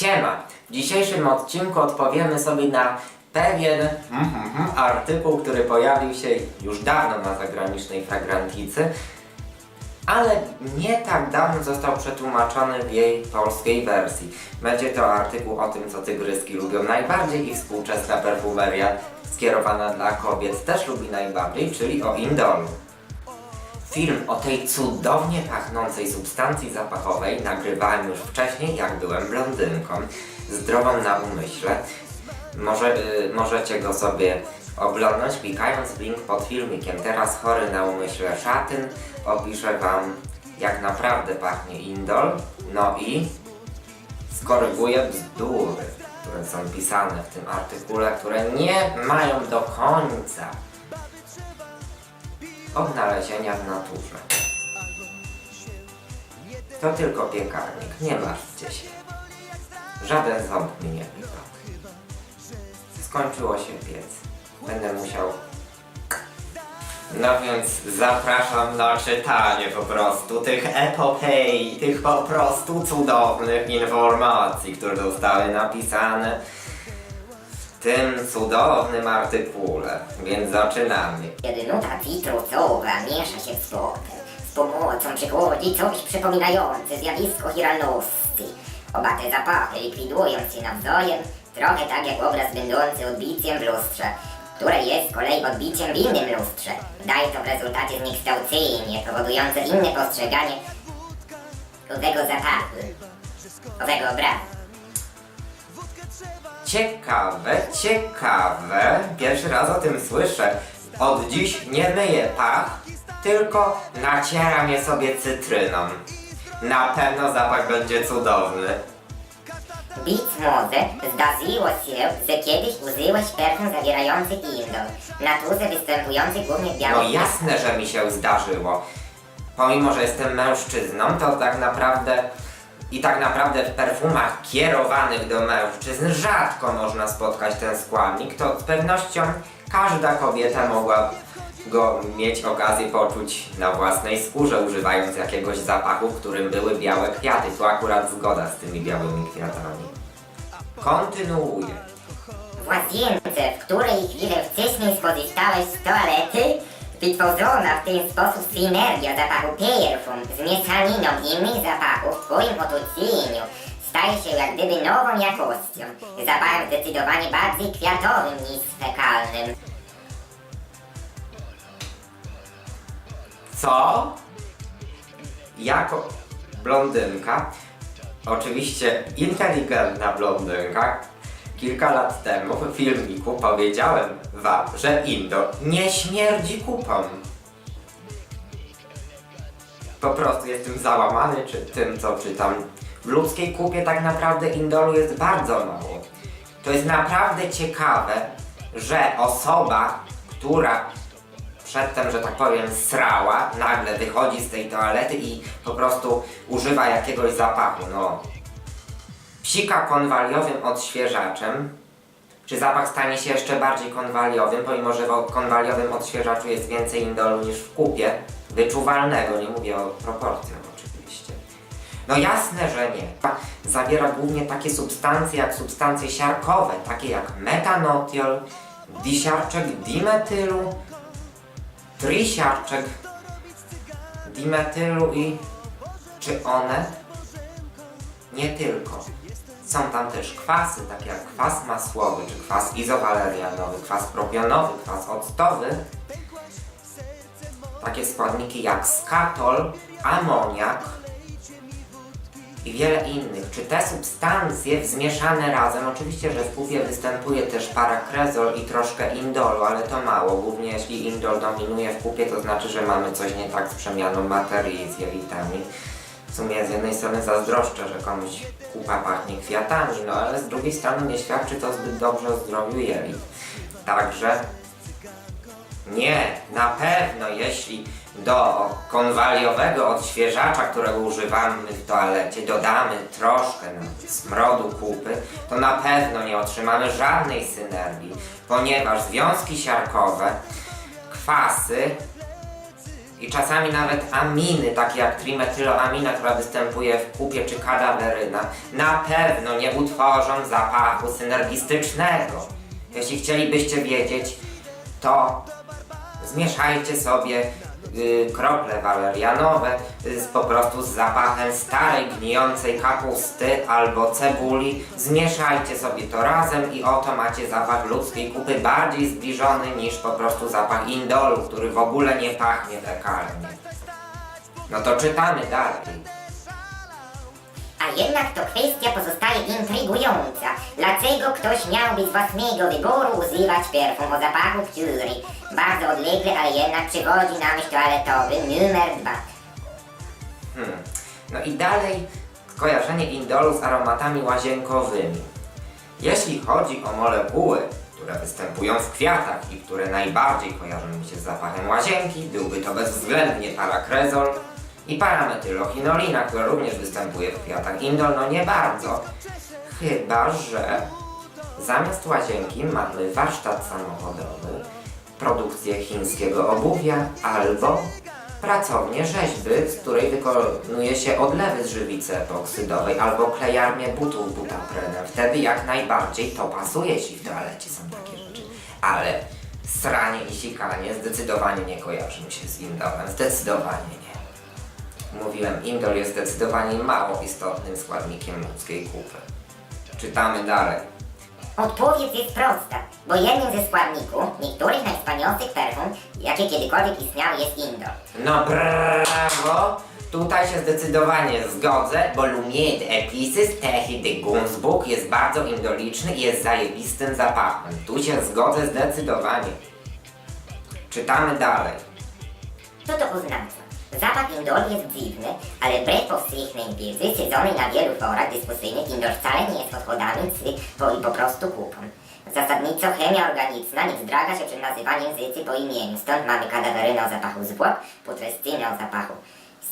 Siema! W dzisiejszym odcinku odpowiemy sobie na pewien artykuł, który pojawił się już dawno na zagranicznej fragranticy, ale nie tak dawno został przetłumaczony w jej polskiej wersji. Będzie to artykuł o tym, co tygryski lubią najbardziej i współczesna perfumeria skierowana dla kobiet też lubi najbardziej, czyli o indolu. Film o tej cudownie pachnącej substancji zapachowej nagrywałem już wcześniej, jak byłem blondynką. Zdrową na umyśle. Może, y, możecie go sobie oglądać klikając link pod filmikiem. Teraz chory na umyśle szatyn opiszę wam jak naprawdę pachnie indol. No i skoryguję bzdury, które są pisane w tym artykule, które nie mają do końca odnalezienia w naturze. To tylko piekarnik, nie martwcie się. Żaden ząb mi nie wypadł. Skończyło się piec. Będę musiał... No więc zapraszam na czytanie po prostu tych epopei, tych po prostu cudownych informacji, które zostały napisane tym cudownym artykule. Więc zaczynamy. Kiedy nuta citrusowa miesza się w spotem, z pomocą przychodzi coś przypominające zjawisko chiralności. Oba te zapachy likwidując się nawzajem, trochę tak jak obraz będący odbiciem w lustrze, które jest z kolei odbiciem w innym lustrze. Daje to w rezultacie zniekształcenie powodujące inne postrzeganie owego zapachu, owego obrazu. Ciekawe, ciekawe. Pierwszy raz o tym słyszę. Od dziś nie myję pach, tylko nacieram je sobie cytryną. Na pewno zapach będzie cudowny. Być może zdarzyło się, że kiedyś użyłeś perfum zawierający indol, w naturze występujący głównie w No białych jasne, że mi się zdarzyło. Pomimo, że jestem mężczyzną, to tak naprawdę i tak naprawdę w perfumach kierowanych do mężczyzn rzadko można spotkać ten składnik, to z pewnością każda kobieta mogła go mieć okazję poczuć na własnej skórze, używając jakiegoś zapachu, w którym były białe kwiaty. Tu akurat zgoda z tymi białymi kwiatami. Kontynuuję. Łazience, w której chwilę wcześniej skorzystałeś z toalety, wytworzona w ten sposób synergia zapachu perfum z mieszaniną innych zapachów w twoim otoczeniu staje się jak gdyby nową jakością, zapachem zdecydowanie bardziej kwiatowym niż fekalnym. Co? Jako blondynka, oczywiście inteligentna blondynka, kilka lat temu w filmiku powiedziałem wam, że Indo nie śmierdzi kupą. Po prostu jestem załamany czy tym, co czytam. W ludzkiej kupie tak naprawdę indolu jest bardzo mało. To jest naprawdę ciekawe, że osoba, która przedtem, że tak powiem, srała, nagle wychodzi z tej toalety i po prostu używa jakiegoś zapachu, no. Psika konwaliowym odświeżaczem, czy zapach stanie się jeszcze bardziej konwaliowym, pomimo że w konwaliowym odświeżaczu jest więcej indolu niż w kupie, wyczuwalnego, nie mówię o proporcjach oczywiście. No jasne, że nie. Zawiera głównie takie substancje jak substancje siarkowe, takie jak metanotiol, disiarczek dimetylu, trisiarczek dimetylu i czy one? Nie tylko. Są tam też kwasy, takie jak kwas masłowy, czy kwas izowalerianowy, kwas propionowy, kwas octowy. Takie składniki jak skatol, amoniak i wiele innych. Czy te substancje zmieszane razem, oczywiście, że w kupie występuje też parakrezol i troszkę indolu, ale to mało. Głównie jeśli indol dominuje w kupie, to znaczy, że mamy coś nie tak z przemianą materii z jelitami. W sumie z jednej strony zazdroszczę, że komuś kupa pachnie kwiatami, no ale z drugiej strony nie świadczy to zbyt dobrze o zdrowiu jelit. Także nie, na pewno jeśli do konwaliowego odświeżacza, którego używamy w toalecie, dodamy troszkę smrodu kupy, to na pewno nie otrzymamy żadnej synergii, ponieważ związki siarkowe, kwasy i czasami nawet aminy, takie jak trimetyloamina, która występuje w kupie czy kadaweryna, na pewno nie utworzą zapachu synergistycznego. Jeśli chcielibyście wiedzieć, to zmieszajcie sobie krople walerianowe y, z, po prostu z zapachem starej, gnijącej kapusty albo cebuli. Zmieszajcie sobie to razem i oto macie zapach ludzkiej kupy bardziej zbliżony niż po prostu zapach indolu, który w ogóle nie pachnie fekalnie. No to czytamy dalej. A jednak to kwestia pozostaje intrygująca. Dlaczego ktoś miałby z własnego wyboru używać perfum o zapachu, który bardzo odległy, ale jednak przywodzi na myśl toaletowy numer dwa? Hmm. No i dalej skojarzenie indolu z aromatami łazienkowymi. Jeśli chodzi o molekuły, które występują w kwiatach i które najbardziej kojarzą mi się z zapachem łazienki, byłby to bezwzględnie parakrezol i parametylochinolina, która również występuje w kwiatach. Indol no nie bardzo, chyba że zamiast łazienki mamy warsztat samochodowy, produkcję chińskiego obuwia albo pracownię rzeźby, z której wykonuje się odlewy z żywicy epoksydowej albo klejarnię butów butaprenem. Wtedy jak najbardziej to pasuje, jeśli w toalecie są takie rzeczy. Ale sranie i sikanie zdecydowanie nie kojarzy mi się z indolem. Zdecydowanie nie. Mówiłem, indol jest zdecydowanie mało istotnym składnikiem ludzkiej kupy. Czytamy dalej. Odpowiedź jest prosta, bo jednym ze składników niektórych najwspanialszych perfum, jakie kiedykolwiek istniały, jest indol. No brawo! Tutaj się zdecydowanie zgodzę, bo Lumier de Epices Techy de Gunzburg jest bardzo indoliczny i jest zajebistym zapachem. Tu się zgodzę zdecydowanie. Czytamy dalej. Co to oznacza? Zapach indolu jest dziwny, ale wbrew powszechnej wiedzy siedzonej na wielu forach dyskusyjnych indol wcale nie jest odchodami cypą i po prostu kupą. Zasadniczo chemia organiczna nie wzdraga się przed nazywaniem zycy po imieniu, stąd mamy kadawerynę o zapachu zwłok, putrescynę o zapachu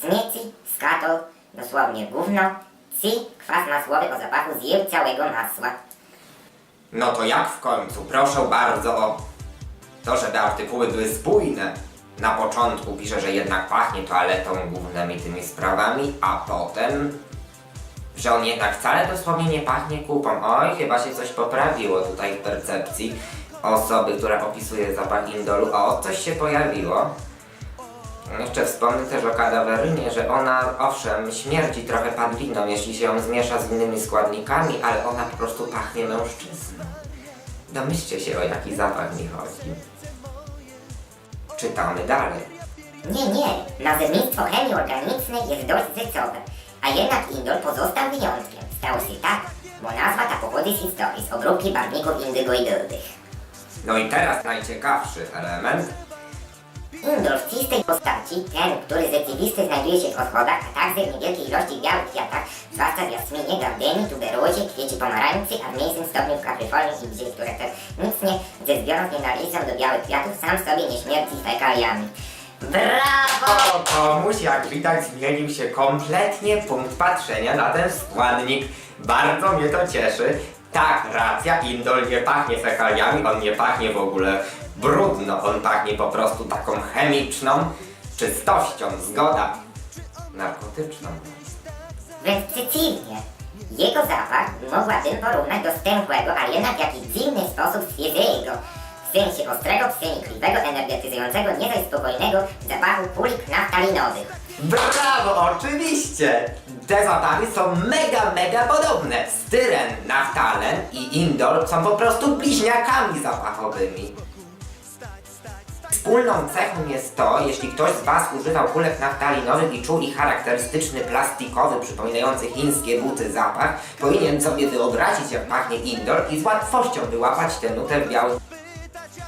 śmieci, skatol, dosłownie gówno, ci, kwas masłowy o zapachu zjełciałego masła. No to jak w końcu? Proszę bardzo o to, żeby artykuły były spójne. Na początku pisze, że jednak pachnie toaletą głównymi tymi sprawami, a potem, że on jednak wcale dosłownie nie pachnie kupą. Oj, chyba się coś poprawiło tutaj w percepcji osoby, która opisuje zapach indolu. O, coś się pojawiło. Jeszcze wspomnę też o kadawerynie, że ona owszem śmierdzi trochę padliną, jeśli się ją zmiesza z innymi składnikami, ale ona po prostu pachnie mężczyzną. Domyślcie się o jaki zapach mi chodzi. Czytamy dalej. Nie, nie, nazewnictwo chemii organicznej jest dość zecowe, a jednak indol pozostał wyjątkiem. Stało się tak, bo nazwa ta pochodzi z historii, z obróbki barwników indygoidowych. No i teraz najciekawszy element. Indol w czystej postaci, ten, który rzeczywisty znajduje się w odchodach, a także w niewielkiej ilości białych kwiatach, zwłaszcza w jasminie, gardenie, tuberozie, kwiecie pomarańczy, a w mniejszym stopniu w kapryfolii i bzie, które technicznie ze zbiorów nie do białych kwiatów, sam sobie nie śmierdzi fekaliami. Brawo! Komuś jak widać zmienił się kompletnie punkt patrzenia na ten składnik. Bardzo mnie to cieszy. Tak, racja, indol nie pachnie fekaliami, on nie pachnie w ogóle brudno, on pachnie po prostu taką chemiczną czystością, zgoda. Narkotyczną. Wręcz przeciwnie. Jego zapach mogłabym porównać do stęchłego, ale jednak w jakiś dziwny sposób świeżego. W sensie ostrego, przenikliwego, energetyzującego, nie zaś spokojnego zapachu kulik naftalinowych. Brawo, oczywiście! Te zapachy są mega, mega podobne. Styren, naftalen i indol są po prostu bliźniakami zapachowymi. Wspólną cechą jest to, jeśli ktoś z Was używał kulek naftalinowych i czuł ich charakterystyczny plastikowy, przypominający chińskie buty zapach, powinien sobie wyobrazić jak pachnie indol i z łatwością wyłapać tę nutę w białych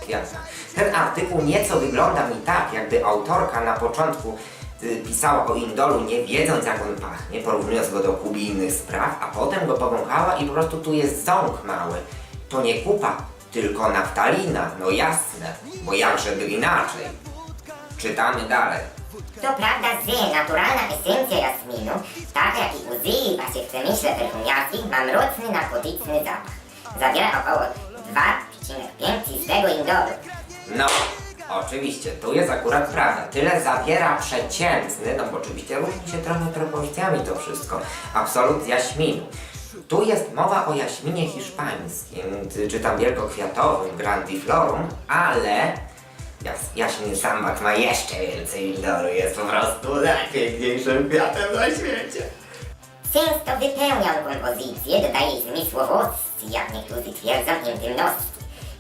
kwiatach. Ten artykuł nieco wygląda mi tak, jakby autorka na początku y, pisała o indolu, nie wiedząc jak on pachnie, porównując go do kubijnych spraw, a potem go powąchała i po prostu tu jest ząg mały. To nie kupa, tylko naftalina, no jasne, bo jakżeby inaczej. Czytamy dalej. To prawda, że naturalna esencja jasminu, tak jak i używa się w przemyśle perfumierskich, ma mroczny narkotyczny zapach. Zawiera około 2,5 czystego indolu. No, Oczywiście, tu jest akurat prawda. Tyle zawiera przeciętny, no bo oczywiście różni się trochę proporcjami to wszystko. Absolut jaśminu. Tu jest mowa o jaśminie hiszpańskim, czy- tam wielkokwiatowym, grandiflorum, ale jas, jaśmin sambak ma jeszcze więcej indoru, jest po prostu najpiękniejszym kwiatem na świecie. Często wypełnia on kompozycję, dodaje zmysłowości, jak niektórzy twierdzą, intymności.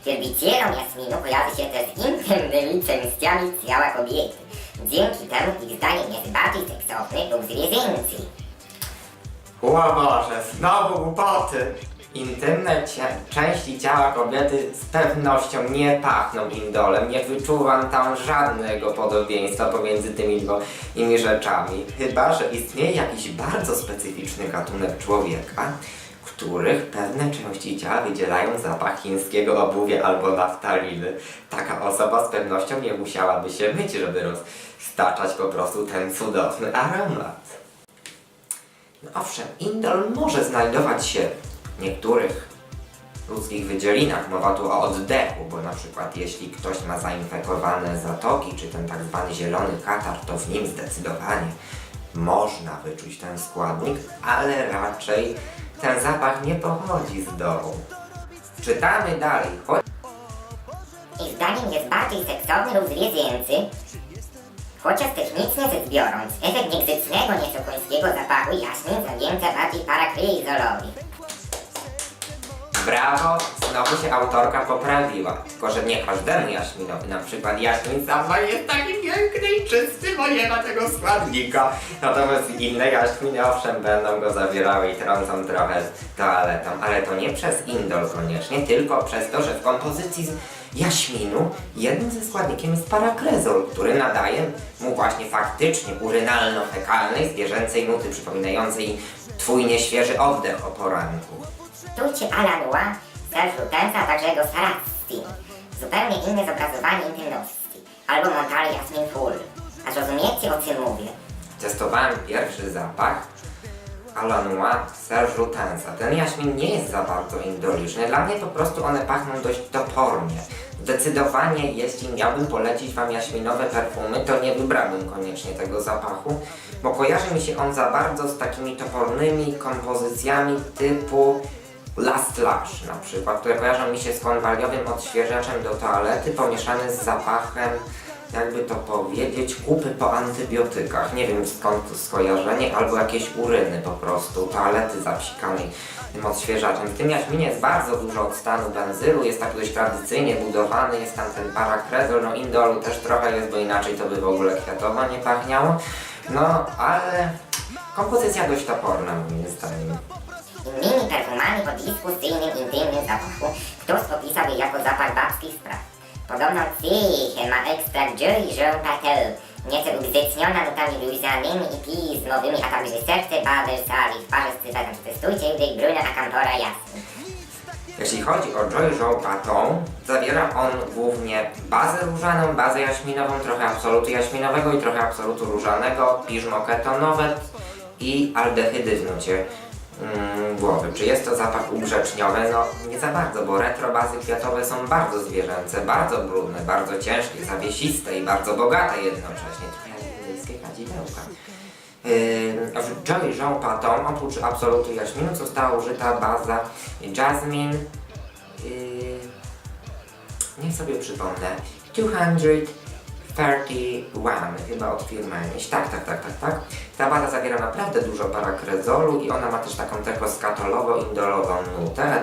Wielbicielom jasminu kojarzy się też z intymnymi częściami ciała kobiety. Dzięki temu ich zdaniem jest bardziej seksowny lub zwierzęcy. Boże, znowu głupoty! Intymne części ciała kobiety z pewnością nie pachną indolem. Nie wyczuwam tam żadnego podobieństwa pomiędzy tymi dwoma rzeczami. Chyba, że istnieje jakiś bardzo specyficzny gatunek człowieka, których pewne części ciała wydzielają zapach chińskiego obuwia albo naftaliny. Taka osoba z pewnością nie musiałaby się myć, żeby roztaczać po prostu ten cudowny aromat. No owszem, indol może znajdować się w niektórych ludzkich wydzielinach. Mowa tu o oddechu, bo na przykład jeśli ktoś ma zainfekowane zatoki, czy ten tak zwany zielony katar, to w nim zdecydowanie można wyczuć ten składnik, ale raczej ten zapach nie pochodzi z dołu. Czytamy dalej. Choć Ich zdaniem jest bardziej seksowny lub zwierzęcy, chociaż technicznie rzecz biorąc, efekt niegrzecznego, nieco końskiego zapachu jaśmin zawdzięcza bardziej parakryzolowi. Brawo, znowu się autorka poprawiła. Tylko, że nie każdemu jaśminowi, na przykład jaśmin sama jest taki piękny i czysty, bo nie ma tego składnika. Natomiast inne jaśminy owszem będą go zawierały i trącą trochę toaletą, ale to nie przez indol koniecznie, tylko przez to, że w kompozycji jaśminu jednym ze składnikiem jest parakrezol, który nadaje mu właśnie faktycznie urynalno-fekalnej zwierzęcej nuty przypominającej twój nieświeży oddech o poranku. Tucie Alanua, Serge Lutensa, a także jego Sarasti. Zupełnie inne zobrazowanie intymności. Albo Montale Jasmin Full. Aż rozumiecie o czym mówię. Testowałem pierwszy zapach Alanois Serge. Ten jaśmin nie jest za bardzo indoliczny. Dla mnie po prostu one pachną dość topornie. Zdecydowanie, jeśli miałbym polecić Wam jaśminowe perfumy, to nie wybrałbym koniecznie tego zapachu, bo kojarzy mi się on za bardzo z takimi topornymi kompozycjami typu Last Lash na przykład, które kojarzą mi się z konwaliowym odświeżaczem do toalety pomieszany z zapachem, jakby to powiedzieć, kupy po antybiotykach. Nie wiem skąd to skojarzenie, albo jakieś uryny po prostu, toalety zapsikanej tym odświeżaczem. W tym jaśminie jest bardzo dużo odstanu benzylu, jest tak dość tradycyjnie budowany, jest tam ten parakrezol, no indolu też trochę jest, bo inaczej to by w ogóle kwiatowo nie pachniało. No, ale kompozycja dość toporna moim zdaniem. Innymi perfumami o dyskusyjnym, intymnym zapachu ktoś opisał je jako zapach babskich spraw. Podobną cechę ma ekstrakt Jean Patel, nieco ugrzeczniona nutami luizanymi i pismowymi, a także serce Babel Sali w parze z cytatem Przetestujcie Big Bruna Acampora Jasny. Jeśli chodzi o Joy Joe Paton, zawiera on głównie bazę różaną, bazę jaśminową, trochę absolutu jaśminowego i trochę absolutu różanego, piżmo ketonowe i aldehydy w głowy. Czy jest to zapach ugrzeczniowy? No nie za bardzo, bo retrobazy kwiatowe są bardzo zwierzęce, bardzo brudne, bardzo ciężkie, zawiesiste i bardzo bogate jednocześnie. Trochę jak indyjskie kadzidełka. Yy, Joy Jean Paton oprócz absolutu jaśminu została użyta baza Jasmine yy, niech sobie przypomnę 231 chyba od firmy. Tak, tak, tak, tak, tak. Ta baza zawiera naprawdę dużo parakrezolu i ona ma też taką tekoskatolowo-indolową nutę,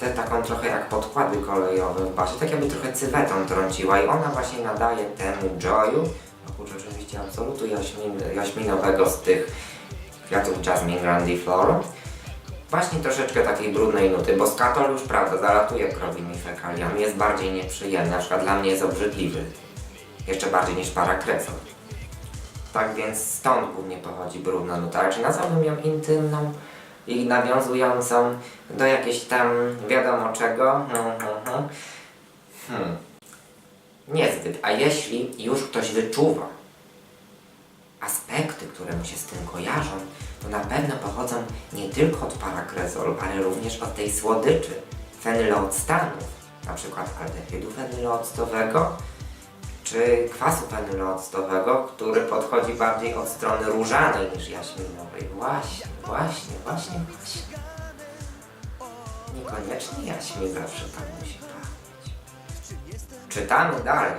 te taką trochę jak podkłady kolejowe w bazie, tak jakby trochę cywetą trąciła i ona właśnie nadaje temu joyu, oprócz oczywiście absolutu jaśmin, jaśminowego z tych kwiatów Jasmine Grandiflorum, właśnie troszeczkę takiej brudnej nuty, bo skatol już prawda, zalatuje krowimi fekaliami, jest bardziej nieprzyjemny, na przykład dla mnie jest obrzydliwy, jeszcze bardziej niż parakrezol. Tak więc stąd głównie pochodzi brudna nuta, ale czy nazwałbym ją intymną i nawiązującą do jakiejś tam wiadomo czego? Hmm, hmm, hmm. Hmm. Niezbyt. A jeśli już ktoś wyczuwa aspekty, które mu się z tym kojarzą, to na pewno pochodzą nie tylko od parakrezolu, ale również od tej słodyczy, fenylooctanów, na przykład aldehydu fenyloctowego, czy kwasu fenylooctowego, który podchodzi bardziej od strony różanej niż jaśminowej. Właśnie, właśnie, właśnie, właśnie. Niekoniecznie jaśmin zawsze tak musi pachnieć. Czytamy dalej.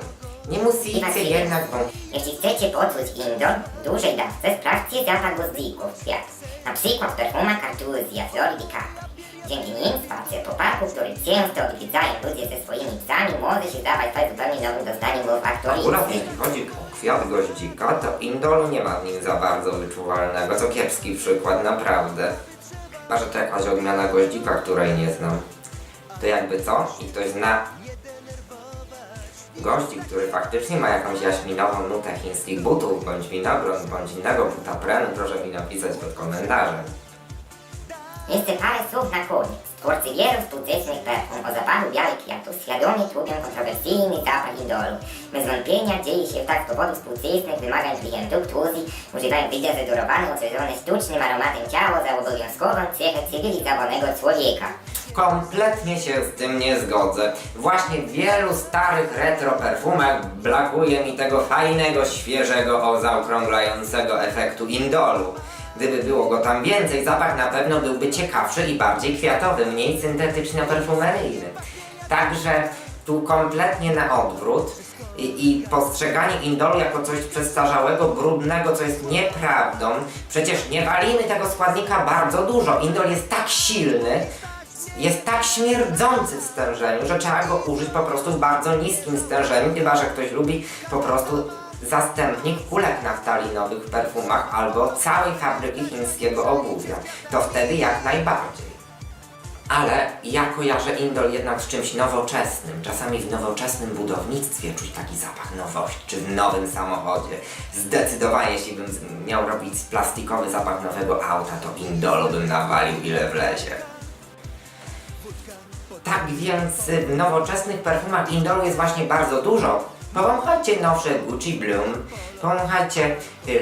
Nie musicie jednak wątpić. Jeśli chcecie poczuć indol w dużej dawce, sprawdźcie zapach goździków kwiatów. Na przykład perfuma Cartuzia Floridi Capri. Dzięki nim spacer po parku, który często odwiedzają ludzie ze swoimi psami, może się dawać stać zupełnie nowym doznaniem w Akurat aktoryzmie. jeśli chodzi o kwiat goździka, to indolu nie ma w nim za bardzo wyczuwalnego, co kiepski przykład, naprawdę. Chyba, że to jakaś odmiana goździka, której nie znam. To jakby co? I ktoś zna goździk, który faktycznie ma jakąś jaśminową nutę chińskich butów, bądź winogron, bądź innego buta prenu, proszę mi napisać pod komentarzem. Jeszcze parę słów na koniec. Twórcy wielu współczesnych perfum o zapachu białych kwiatów świadomie tłumią kontrowersyjny zapach indolu. Bez wątpienia dzieje się tak z powodu współczesnych wymagań klientów, którzy używają wydezodorowane, oczyszczone sztucznym aromatem ciało za obowiązkową cechę cywilizowanego człowieka. Kompletnie się z tym nie zgodzę. Właśnie w wielu starych retro perfumach brakuje mi tego fajnego, świeżego, o zaokrąglającego efektu indolu. Gdyby było go tam więcej, zapach na pewno byłby ciekawszy i bardziej kwiatowy, mniej syntetyczno-perfumeryjny. Także tu kompletnie na odwrót i, i postrzeganie indolu jako coś przestarzałego, brudnego, co jest nieprawdą. Przecież nie walimy tego składnika bardzo dużo. Indol jest tak silny, jest tak śmierdzący w stężeniu, że trzeba go użyć po prostu w bardzo niskim stężeniu, chyba że ktoś lubi po prostu zastępnik kulek naftalinowych w perfumach albo całej fabryki chińskiego obuwia. To wtedy jak najbardziej. Ale ja kojarzę indol jednak z czymś nowoczesnym. Czasami w nowoczesnym budownictwie czuć taki zapach nowości, czy w nowym samochodzie. Zdecydowanie, jeśli bym miał robić plastikowy zapach nowego auta, to indolu bym nawalił ile wlezie. Tak więc w nowoczesnych perfumach indolu jest właśnie bardzo dużo. Powąchajcie nowsze Gucci Bloom, powąchajcie yy,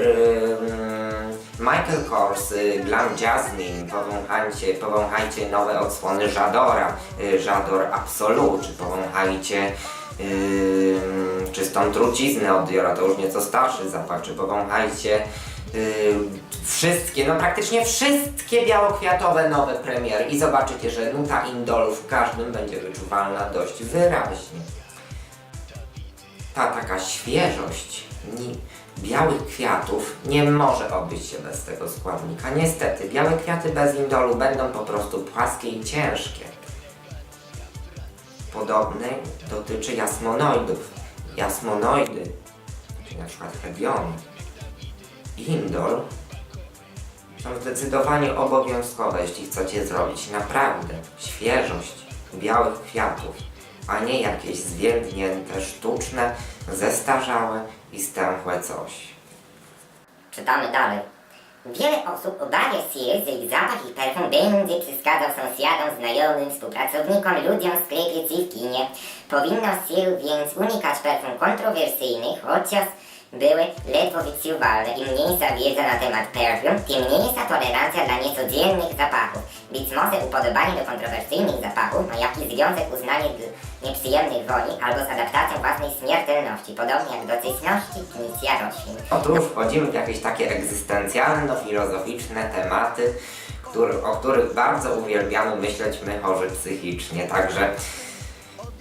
Michael Kors, y, Glam Jasmine, powąchajcie, powąchajcie nowe odsłony Żadora, y, Żador Absolute, czy powąchajcie yy, czystą truciznę od Diora, to już nieco starszy zapach, czy powąchajcie yy, wszystkie, no praktycznie wszystkie białokwiatowe nowe premiery. I zobaczycie, że nuta indolu w każdym będzie wyczuwalna dość wyraźnie. Ta taka świeżość białych kwiatów nie może obyć się bez tego składnika. Niestety, białe kwiaty bez indolu będą po prostu płaskie i ciężkie. Podobny dotyczy jasmonoidów. Jasmonoidy, czyli na przykład indol są zdecydowanie obowiązkowe, jeśli chcecie zrobić naprawdę świeżość białych kwiatów, a nie jakieś zwiędnięte, sztuczne, zestarzałe i stęchłe coś. Czytamy dalej. Wiele osób obawia się, że ich zapach i perfum będzie przeszkadzał sąsiadom, znajomym, współpracownikom, ludziom w sklepie czy w kinie. Powinno się więc unikać perfum kontrowersyjnych, chociaż były ledwo wyczuwalne. Im mniejsza wiedza na temat perfum, tym mniejsza tolerancja dla niecodziennych zapachów. Być może upodobanie do kontrowersyjnych zapachów ma jakiś związek uznanie nieprzyjemnych woni albo z adaptacją własnej śmiertelności, podobnie jak do czesności, misja roślin. Otóż wchodzimy w jakieś takie egzystencjalno-filozoficzne tematy, który, o których bardzo uwielbiamy myśleć my chorzy psychicznie, także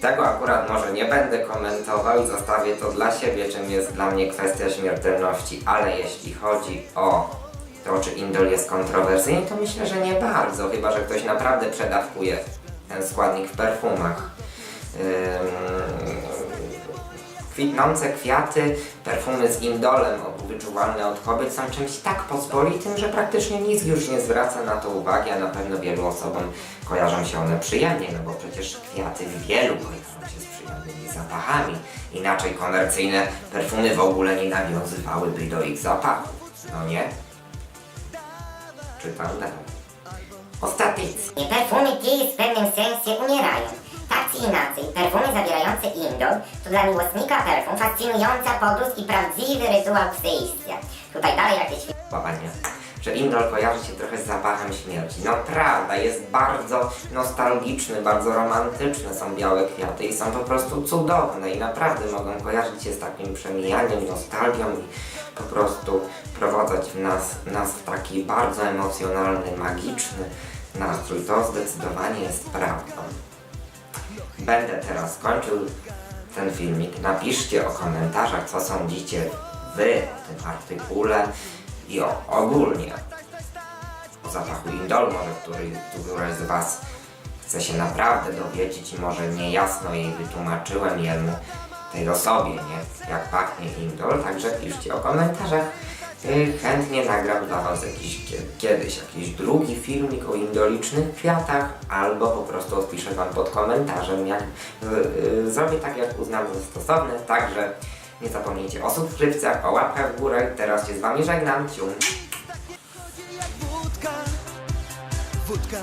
tego akurat może nie będę komentował i zostawię to dla siebie, czym jest dla mnie kwestia śmiertelności, ale jeśli chodzi o to, czy indol jest kontrowersyjny, to myślę, że nie bardzo, chyba że ktoś naprawdę przedawkuje ten składnik w perfumach. Kwitnące kwiaty, perfumy z indolem wyczuwalne od kobiet są czymś tak pospolitym, że praktycznie nikt już nie zwraca na to uwagi, a na pewno wielu osobom kojarzą się one przyjemnie, no bo przecież kwiaty wielu kojarzą się z przyjemnymi zapachami. Inaczej komercyjne perfumy w ogóle nie nawiązywałyby do ich zapachów, no nie? Czytam dalej. Ostatecznie. Perfumy te w pewnym sensie umierają. Tak czy inaczej, perfumy zawierające indol to dla miłosnika perfum fascynująca podróż i prawdziwy rytuał przejścia. Tutaj dalej jakieś Łapanie. że Indol kojarzy się trochę z zapachem śmierci. No prawda, jest bardzo nostalgiczny, bardzo romantyczny są białe kwiaty i są po prostu cudowne i naprawdę mogą kojarzyć się z takim przemijaniem, nostalgią i po prostu prowadzać w nas, nas w taki bardzo emocjonalny, magiczny nastrój. To zdecydowanie jest prawdą. Będę teraz kończył ten filmik. Napiszcie o komentarzach, co sądzicie Wy o tym artykule i o, ogólnie o zapachu indol, może który, któraś z Was chce się naprawdę dowiedzieć i może niejasno jej wytłumaczyłem jemu, tej osobie, nie? Jak pachnie indol, także piszcie o komentarzach. Yy, Chętnie nagram dla Was jakiś, kie- kiedyś jakiś drugi filmik o indolicznych kwiatach, albo po prostu odpiszę Wam pod komentarzem, jak yy, zrobię tak, jak uznam za stosowne. Także nie zapomnijcie o subskrypcjach, o łapkach w górę. Teraz się z Wami żegnam. Cium. wódka.